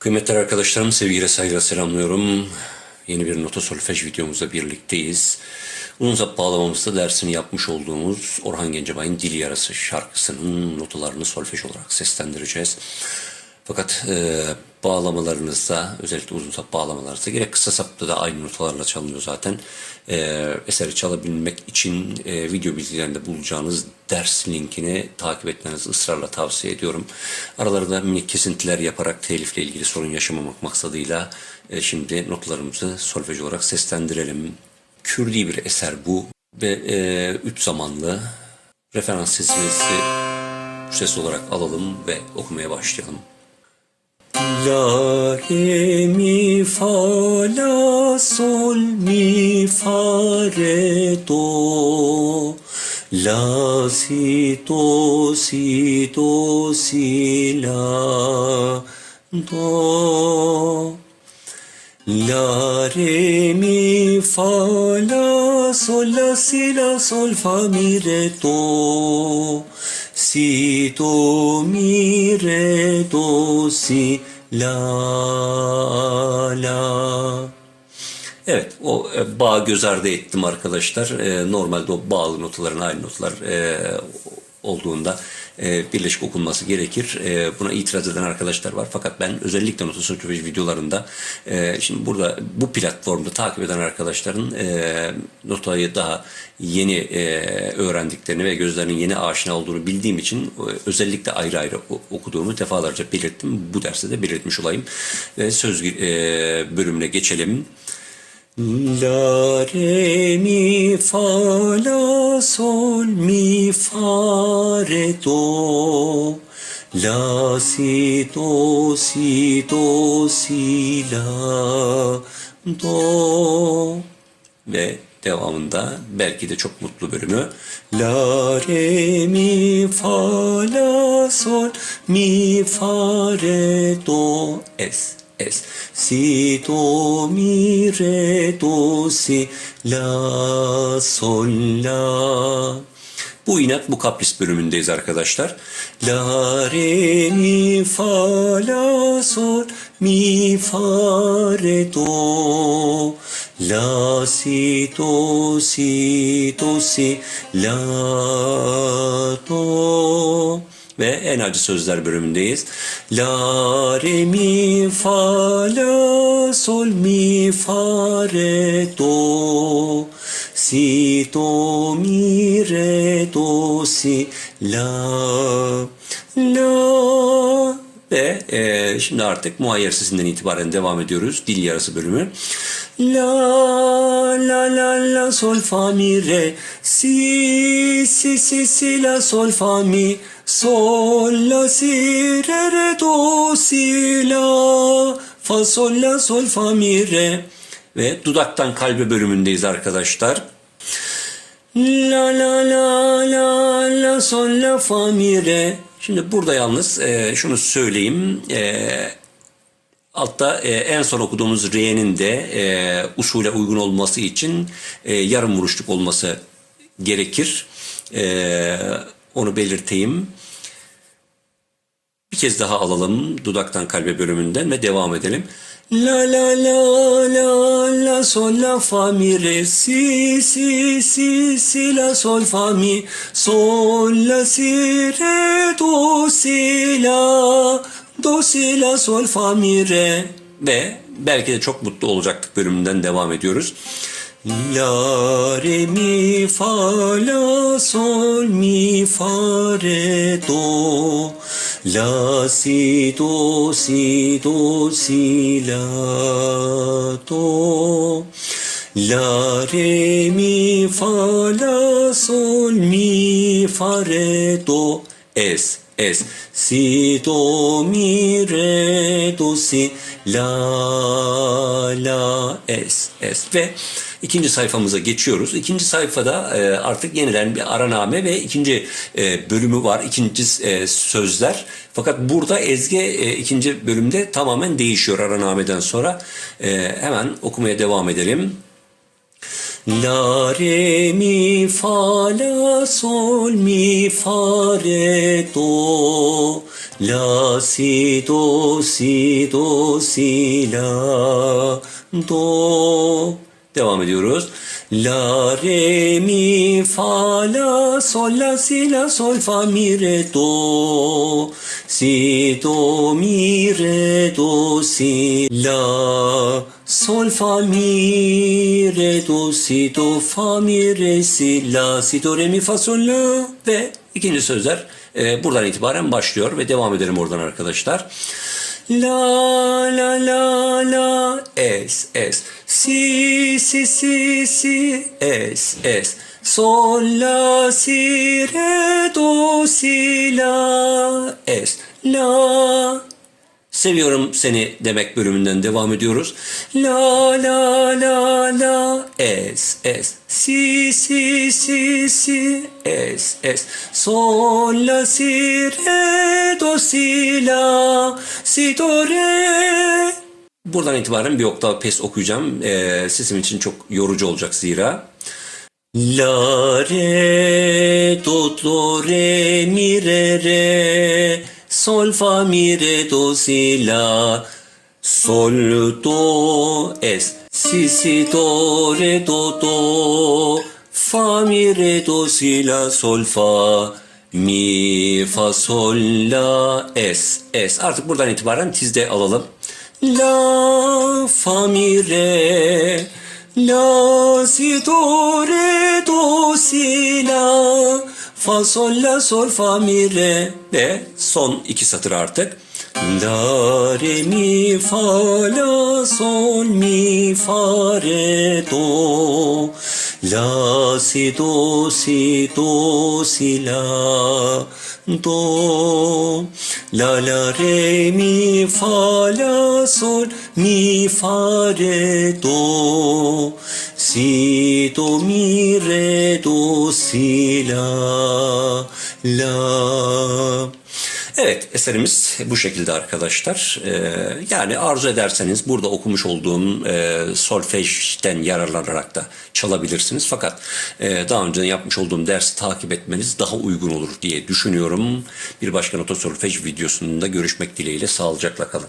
Kıymetli arkadaşlarım, sevgiyle saygıyla selamlıyorum. Yeni bir nota solfej videomuzda birlikteyiz. Uzun bağlamamızda dersini yapmış olduğumuz Orhan Gencebay'ın Dil Yarası şarkısının notalarını solfej olarak seslendireceğiz. Fakat e, bağlamalarınızda özellikle uzun sap bağlamalarınızda gerek kısa sapta da aynı notalarla çalınıyor zaten. E, eseri çalabilmek için e, video bilgilerinde bulacağınız ders linkini takip etmenizi ısrarla tavsiye ediyorum. Aralarında minik kesintiler yaparak telifle ilgili sorun yaşamamak maksadıyla e, şimdi notlarımızı solfej olarak seslendirelim. Kürdi bir eser bu ve e, üç zamanlı referans sesimizi ses olarak alalım ve okumaya başlayalım. La, re, mi, fa, la, sol, mi, fa, re, do. La, si, do, si, do, si, la, do. La, re, mi, fa, la, sol, la, si, la, sol, fa, mi, re, do. Si, do, mi, re, do, si, la, la. Evet, o e, bağı göz ardı ettim arkadaşlar. E, normalde o bağlı notaların aynı notalar e, olduğunda e, birleşik okunması gerekir. E, buna itiraz eden arkadaşlar var. Fakat ben özellikle nota solfej videolarında e, şimdi burada bu platformda takip eden arkadaşların e, notayı daha yeni e, öğrendiklerini ve gözlerinin yeni aşina olduğunu bildiğim için e, özellikle ayrı ayrı okuduğumu defalarca belirttim. Bu derste de belirtmiş olayım. Ve söz e, bölümüne geçelim. La, re, mi, fa, la, sol, mi, fa, re, do. La, si, do, si, do, si, la, do. Ve devamında belki de çok mutlu bölümü. La, re, mi, fa, la, sol, mi, fa, re, do, es. Es. Si, do, mi, re, do, si, la, sol, la. Bu inat bu kapris bölümündeyiz arkadaşlar. La, re, mi, fa, la, sol, mi, fa, re, do. La, si, do, si, do, si, la, do ve en acı sözler bölümündeyiz. La, re, mi, fa, la, sol, mi, fa, re, do. Si, do, mi, re, do, si, la, la. Ve e, şimdi artık muayyer sesinden itibaren devam ediyoruz. Dil yarısı bölümü. La, la, la, la, sol, fa, mi, re. Si, si, si, si, la, sol, fa, mi. Sol, la, si, re, re, do, si, la. Fa, sol, la, sol, fa, mi, re. Ve dudaktan kalbe bölümündeyiz arkadaşlar. La la la la la sol la fa mi re. Şimdi burada yalnız e, şunu söyleyeyim. E, altta e, en son okuduğumuz re'nin de e, usule uygun olması için e, yarım vuruşluk olması gerekir. E, onu belirteyim. Bir kez daha alalım dudaktan kalbe bölümünden ve devam edelim. La la la la la sol la fa mi re si si si si la sol fa mi sol la si re do si la do si la sol fa mi re ve belki de çok mutlu olacaktık bölümünden devam ediyoruz. La re mi fa la sol mi fa re do? La si do si do si la do. La re mi fa la sol mi fa re do? Es es. Si do mi re do si. La la es es. Ve ikinci sayfamıza geçiyoruz. İkinci sayfada e, artık yeniden bir araname ve ikinci e, bölümü var. İkinci e, sözler. Fakat burada ezge e, ikinci bölümde tamamen değişiyor aranameden sonra. E, hemen okumaya devam edelim. La re mi fa la sol mi fa re do La si do si do si la do Devam ediyoruz. La re mi fa la sol la si la sol fa mi re do si do mi re do si la sol fa mi re do si do fa mi re si la si do re mi fa sol la ve ikinci sözler e, buradan itibaren başlıyor ve devam edelim oradan arkadaşlar. La la la la es es si si si si. Es es. Sol la si re do si la. Es la. Seviyorum seni demek bölümünden devam ediyoruz. La la la la. Es es. Si si si si. Es es. Sol la si re do si la. Si do re Buradan itibaren bir oktav pes okuyacağım. Ee, sesim için çok yorucu olacak zira. La re do do re mi re re. Sol fa mi re do si la. Sol do es. Si si do re do do. Fa mi re do si la. Sol fa mi fa sol la es. Es. Artık buradan itibaren tizde alalım la fa mi re La si do re do si la. Fa sol la sol fa mi re. Ve son iki satır artık. La re mi fa la sol mi fa re do. La si do si do si la do la la re mi fa la sol mi fa re do si do mi re do si la la Evet eserimiz bu şekilde arkadaşlar. Ee, yani arzu ederseniz burada okumuş olduğum e, solfejden yararlanarak da çalabilirsiniz. Fakat e, daha önce yapmış olduğum dersi takip etmeniz daha uygun olur diye düşünüyorum. Bir başka nota solfej videosunda görüşmek dileğiyle sağlıcakla kalın.